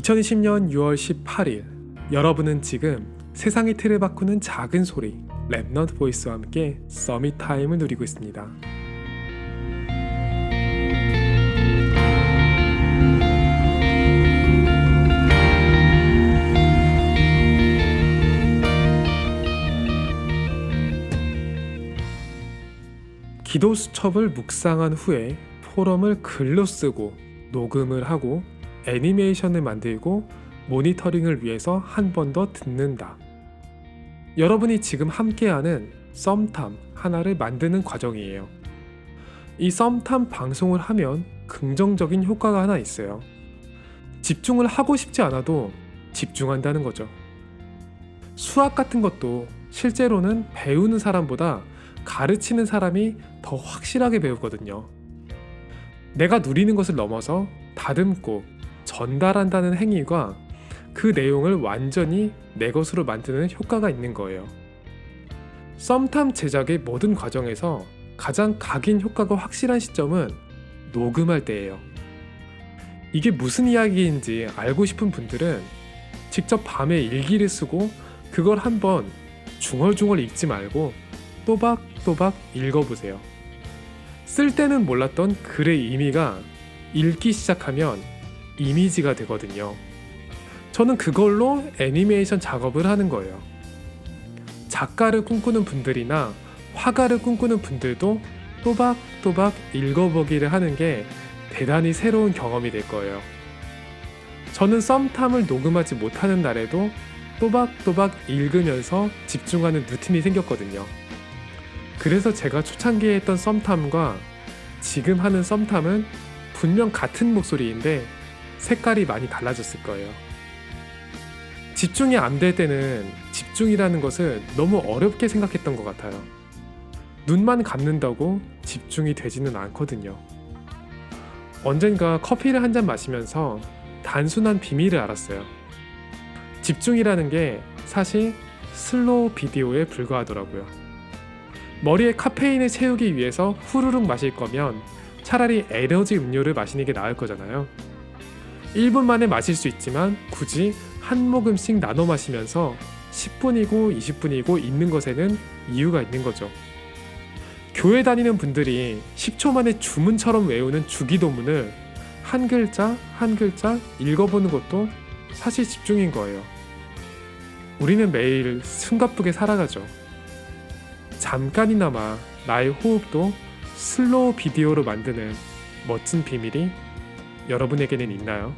2020년 6월 18일 여러분은 지금 세상의 틀을 바꾸는 작은 소리 랩넌트 보이스와 함께 서밋 타임을 누리고 있습니다. 기도 수첩을 묵상한 후에 포럼을 글로 쓰고 녹음을 하고 애니메이션을 만들고 모니터링을 위해서 한 번 더 듣는다. 여러분이 지금 함께하는 썸탐 하나를 만드는 과정이에요. 이 썸탐 방송을 하면 긍정적인 효과가 하나 있어요. 집중을 하고 싶지 않아도 집중한다는 거죠. 수학 같은 것도 실제로는 배우는 사람보다 가르치는 사람이 더 확실하게 배우거든요. 내가 누리는 것을 넘어서 다듬고 전달한다는 행위가 그 내용을 완전히 내 것으로 만드는 효과가 있는 거예요. 썸탐 제작의 모든 과정에서 가장 각인 효과가 확실한 시점은 녹음할 때예요. 이게 무슨 이야기인지 알고 싶은 분들은 직접 밤에 일기를 쓰고 그걸 한번 중얼중얼 읽지 말고 또박또박 읽어보세요. 쓸 때는 몰랐던 글의 의미가 읽기 시작하면 이미지가 되거든요. 저는 그걸로 애니메이션 작업을 하는 거예요. 작가를 꿈꾸는 분들이나 화가를 꿈꾸는 분들도 또박또박 읽어보기를 하는 게 대단히 새로운 경험이 될 거예요. 저는 썸탐을 녹음하지 못하는 날에도 또박또박 읽으면서 집중하는 루틴이 생겼거든요. 그래서 제가 초창기에 했던 썸탐과 지금 하는 썸탐은 분명 같은 목소리인데 색깔이 많이 달라졌을 거예요. 집중이 안 될 때는 집중이라는 것을 너무 어렵게 생각했던 것 같아요. 눈만 감는다고 집중이 되지는 않거든요. 언젠가 커피를 한 잔 마시면서 단순한 비밀을 알았어요. 집중이라는 게 사실 슬로우 비디오에 불과하더라고요. 머리에 카페인을 채우기 위해서 후루룩 마실 거면 차라리 에너지 음료를 마시는 게 나을 거잖아요. 1분 만에 마실 수 있지만 굳이 한 모금씩 나눠 마시면서 10분이고 20분이고 있는 것에는 이유가 있는 거죠. 교회 다니는 분들이 10초 만에 주문처럼 외우는 주기도문을 한 글자 한 글자 읽어보는 것도 사실 집중인 거예요. 우리는 매일 숨가쁘게 살아가죠. 잠깐이나마 나의 호흡도 슬로우 비디오로 만드는 멋진 비밀이 여러분에게는 있나요?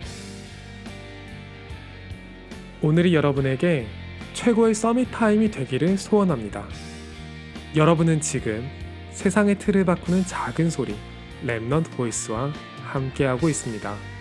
오늘이 여러분에게 최고의 서밋 타임이 되기를 소원합니다. 여러분은 지금 세상의 틀을 바꾸는 작은 소리 랩넌트 보이스와 함께하고 있습니다.